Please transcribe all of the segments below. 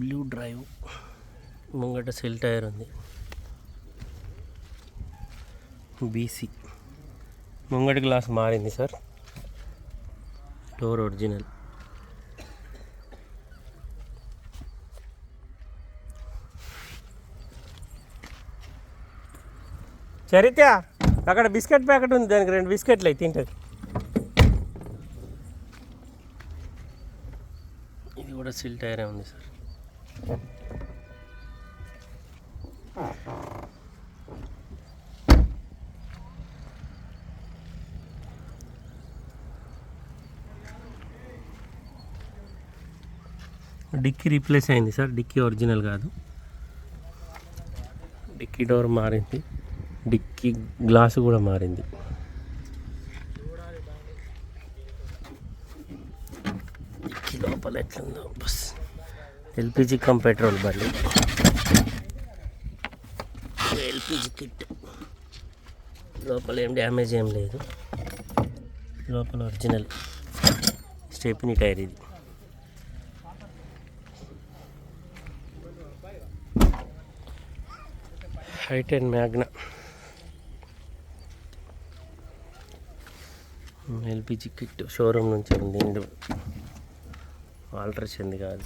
Blue drive ముంగట seal tyre ఉంది. బీసీ ముంగట గ్లాస్ మారింది సార్ డోర్ ఒరిజినల్ చరిత్ర అక్కడ బిస్కెట్ ప్యాకెట్ ఉంది దానికి రెండు బిస్కెట్లు అయితే తింటుంది. కూడా సిల్ టైరే ఉంది సార్. డిక్కీ రీప్లేస్ అయింది సార్. డిక్కీ ఒరిజినల్ కాదు. డిక్కీ డోర్ మారింది. డిక్కీ గ్లాసు కూడా మారింది డిక్కీ లోపల ఎట్లుందో బస్. ఎల్పిజి కమ్ పెట్రోల్ బండి. LPG kit. లోపల ఏం డ్యామేజ్ ఏం లేదు. లోపల ఒరిజినల్ స్టెప్నీ టైర్ ఇది. Height and Magna. LPG kit showroom నుంచి ఉంది. ఇందు ఆల్టర్ చెంది కాదు.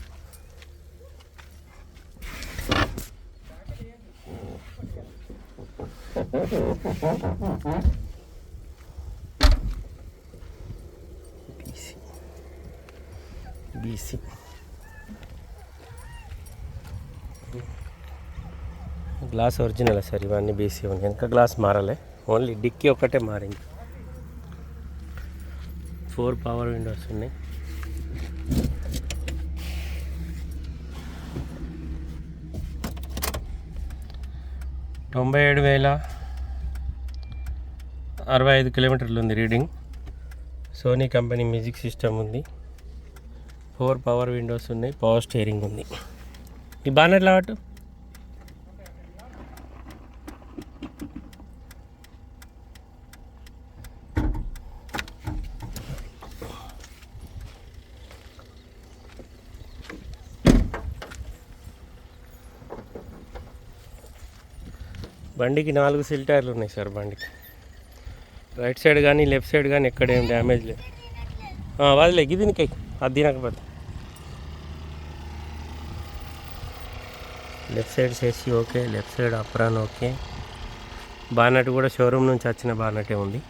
బీసీ. బీసీ గ్లాస్ ఒరిజినల్ సార్? ఇవన్నీ బీసీ ఉన్నాయి. ఇంకా గ్లాస్ మారలే. ఓన్లీ డిక్కీ ఒకటే మారింది. ఫోర్ పవర్ విండోస్ ఉన్నాయి. తొంభై ఏడు వేల అరవై ఐదు కిలోమీటర్లు ఉంది reading. Sony company music system ఉంది. ఫోర్ పవర్ విండోస్ ఉన్నాయి. పవర్ స్టీరింగ్ ఉంది. ఈ బ్యానర్ లావట్టు బండికి నాలుగు సిల్ టైర్లు ఉన్నాయి సార్ బండికి. రైట్ సైడ్ కానీ లెఫ్ట్ సైడ్ కానీ ఎక్కడేం డ్యామేజ్ లేదు. వదిలే గిదినికై అది తినకపోతే లెఫ్ట్ సైడ్ చేసి okay left side apron okay. Bonnet కూడా షోరూమ్ నుంచి వచ్చిన బానటే ఉంది.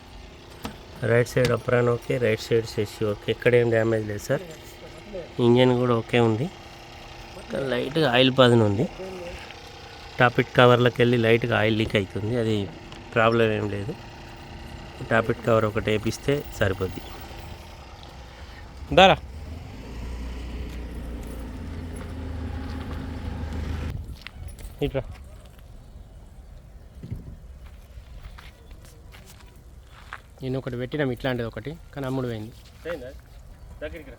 Right side apron okay right side చేసి ఓకే. ఎక్కడ ఏం డ్యామేజ్ లేదు సార్. ఇంజన్ కూడా ఓకే ఉంది. కానీ లైట్గా ఆయిల్ పదిన ఉంది. టాపిట్ కవర్లోకి వెళ్ళి లైట్గా ఆయిల్ లీక్ అవుతుంది. అది ప్రాబ్లం ఏం లేదు. టాపిట్ కవర్ ఒకటి వేపిస్తే సరిపోద్ది. దారా. ఇట్రా. నేను ఒకటి పెట్టినాం ఇట్లాంటిది ఒకటి కానీ అమ్ముడు పోయింది. దగ్గరికి రా.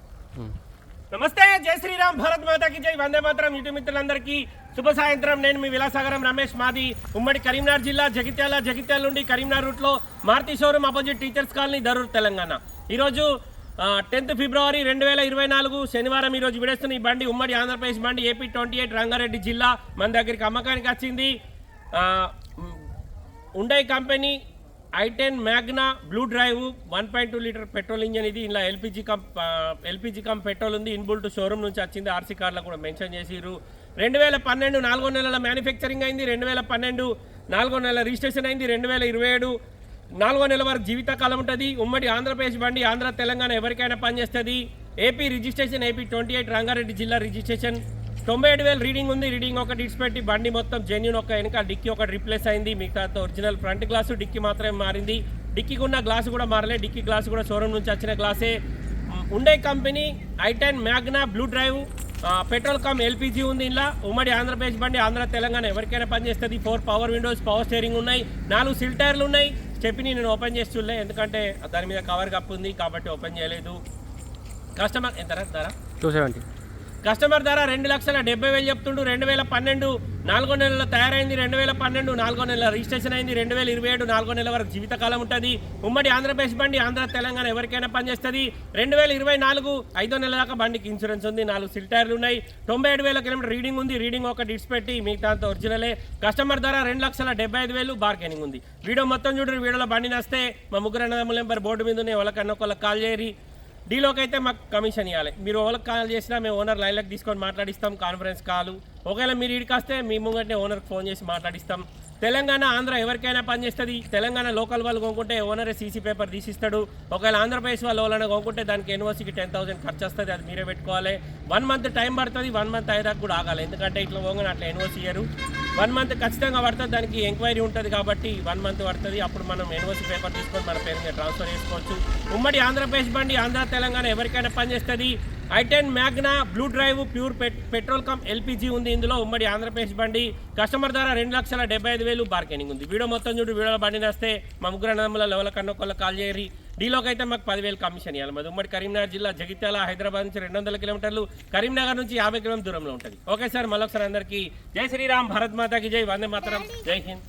నమస్తే జై శ్రీరామ్ భారత్ మాతాకి జై. వందే మాత్రం ఇటు మిత్రులందరికీ శుభ సాయంత్రం. నేను మీ విలాసాగరం రమేష్ మాది. ఉమ్మడి కరీంనగర్ జిల్లా జగిత్యాల జగిత్యాల నుండి కరీంనగర్ రూట్లో Maruti showroom opposite teachers colony Dharur Telangana. ఈరోజు టెన్త్ ఫిబ్రవరి రెండు వేల ఇరవై నాలుగు శనివారం ఈరోజు విడేస్తున్న ఈ బండి ఉమ్మడి ఆంధ్రప్రదేశ్ బండి ఏపీ ట్వంటీ ఎయిట్ రంగారెడ్డి జిల్లా. మన దగ్గరికి అమ్మకానికి వచ్చింది. ఉండే company i ten Magna blue drive one point two litre petrol engine ఇది. ఇలా LPG cum LPG cum petrol ఉంది. ఇన్బుల్ట్ షోరూమ్ నుంచి వచ్చింది. ఆర్సీ కార్లో కూడా మెన్షన్ చేసిర్రు. రెండు వేల పన్నెండు నాలుగో నెలల మ్యానుఫ్యాక్చరింగ్ అయింది. రెండు వేల పన్నెండు నాలుగో నెలల రిజిస్ట్రేషన్ అయింది. రెండు వేల ఇరవై ఏడు నాలుగో నెల వరకు జీవితకాలం ఉంటుంది. ఉమ్మడి ఆంధ్రప్రదేశ్ బండి ఆంధ్ర తెలంగాణ ఎవరికైనా పనిచేస్తుంది. AP registration AP twenty eight Rangareddy జిల్లా రిజిస్ట్రేషన్. తొంభై ఏడు వేలు రీడింగ్ ఉంది. రీడింగ్ ఒకటి పెట్టి బండి మొత్తం జెన్యున్ ఒక వెనక డిక్కీ ఒకటి రిప్లేస్ అయింది. మిగతా ఒరిజినల్ ఫ్రంట్ గ్లాసు డిక్కీ మాత్రమే మారింది. డిక్కీకి ఉన్న గ్లాసు కూడా మారలే డిక్కీ గ్లాసు కూడా షోరూమ్ నుంచి వచ్చిన గ్లాసే ఉండే company i ten Magna blue drive petrol cum LPG ఉంది ఇలా ఉమ్మడి ఆంధ్రప్రదేశ్ బండి ఆంధ్ర తెలంగాణ ఎవరికైనా పనిచేస్తుంది four power windows power steering ఉన్నాయి. నాలుగు సిల్ టైర్లు ఉన్నాయి. స్టెప్ని నేను ఓపెన్ చేసి చూడలే. ఎందుకంటే దాని మీద కవర్ కప్పు ఉంది కాబట్టి ఓపెన్ చేయలేదు. కస్టమర్ ఎంత ధర? టూ సెవెంటీ కస్టమర్ ధర రెండు లక్షల డెబ్బై వేలు చెప్తుండు రెండు వేల పన్నెండు నాలుగో నెలలో తయారైంది రెండు వేల పన్నెండు నాలుగో నెల రిజిస్ట్రేషన్ అయింది రెండు వేల ఇరవై ఏడు నాలుగో నెల వరకు జీవితకాలం ఉంటుంది. ఉమ్మడి ఆంధ్రప్రదేశ్ బండి ఆంధ్ర తెలంగాణ ఎవరికైనా పనిచేస్తుంది. రెండు వేల ఇరవై నాలుగు ఐదో నెల దాకా బండికి ఇన్సూరెన్స్ ఉంది నాలుగు సిల్ టైర్లు ఉన్నాయి. తొంభై ఏడు వేల కిలోమీటర్ రీడింగ్ ఉంది రీడింగ్ ఒక డిట్స్ పెట్టి మిగతా అంతా ఒరిజినలే. కస్టమర్ ధర రెండు లక్షల డెబ్బై ఐదు వేలు బార్గెనింగ్ ఉంది. వీడియో మొత్తం చూడండి వీడియోలో బండి నస్తే. మా ముగ్గురు అన్నదమ్ముల నెంబర్ బోర్డు మీద ఉన్నాయి వాళ్ళకన్నా ఒకళ్ళకి కాల్ చేయరు డీలోకి అయితే మాకు కమిషన్ ఇవ్వాలి. మీరు ఎవరికి కాల్ చేసినా మేము ఓనర్ లైన్లకు తీసుకొని మాట్లాడిస్తాం కాన్ఫరెన్స్ కాల్ ఒకవేళ మీరు ఇడికి వస్తే మీ ముంగటనే ఓనర్కి ఫోన్ చేసి మాట్లాడిస్తాం. తెలంగాణ ఆంధ్ర ఎవరికైనా పనిచేస్తుంది తెలంగాణ లోకల్ వాళ్ళు కొనుక్కుంటే ఓనరే సీసీ పేపర్ తీసిస్తాడు. ఒకవేళ ఆంధ్రప్రదేశ్ వాళ్ళు ఎవరైనా కొనుక్కుంటే దానికి ఎన్ఓసీకి టెన్ థౌసండ్ ఖర్చు వస్తుంది అది మీరే పెట్టుకోవాలి. వన్ మంత్ టైం పడుతుంది వన్ మంత్ అయ్యేదాకా కూడా ఆగాలి. ఎందుకంటే ఇట్లా పోగానే అట్లా ఎన్ఓసీ ఇయ్యరు వన్ మంత్ ఖచ్చితంగా పడుతుంది దానికి ఎంక్వైరీ ఉంటుంది కాబట్టి వన్ మంత్ పడుతుంది. అప్పుడు మనం ఎన్ఓసి పేపర్ తీసుకొని మన పేరు మీద ట్రాన్స్ఫర్ చేసుకోవచ్చు. ఉమ్మడి ఆంధ్రప్రదేశ్ బండి ఆంధ్ర తెలంగాణ ఎవరికైనా పనిచేస్తుంది. I ten Magna blue drive pure petrol cum LPG ఉంది ఇందులో. ఉమ్మడి ఆంధ్రప్రదేశ్ బండి కస్టమర్ ధర రెండు లక్షల డెబ్బై ఐదు వేలు బార్గెనింగ్ ఉంది. వీడియో మొత్తం చూడు వీడియోలో బండి నస్తే మా ముగ్గురు అన్నదమ్ముల లెవెల కన్నా కాల్ చేయరి డీలోకి అయితే మాకు పదివేలు కమిషన్ ఇవ్వాలి. మాది ఉమ్మడి కరీంనగర్ జిల్లా జగిత్యాల హైదరాబాద్ నుంచి రెండు వందల కిలోమీటర్లు కరీంనగర్ నుంచి యాభై కిలోమీటర్ దూరంలో ఉంటుంది. ఓకే సార్ మళ్ళొకసారి అందరికీ జై శ్రీరామ్ భరత్ మాతాకి జై వందే మాతరం జై హింద్.